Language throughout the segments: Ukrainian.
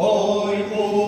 Ой, о.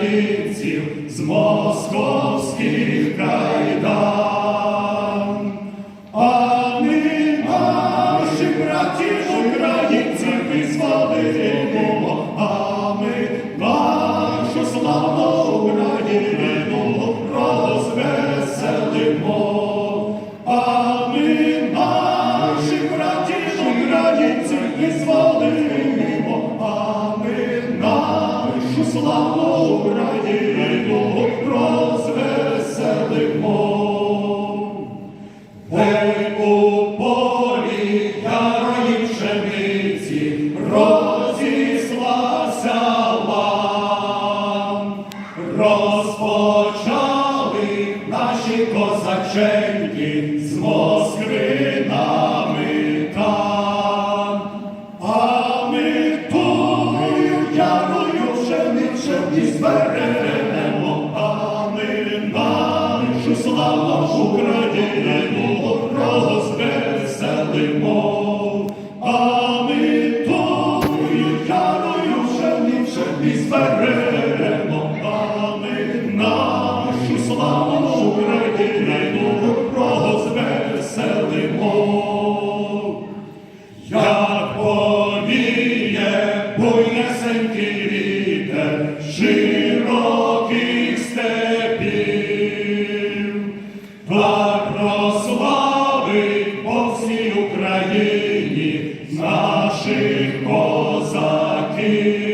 українців з московських кайдан, а ми наші братів. слава Україну, розвеселимо, Гей у полі ярої пшениці розіслався розпочали наші козаченьки з Москви. вже і зберемо, а ми нашу славу Україну розвеселимо. наших козаків.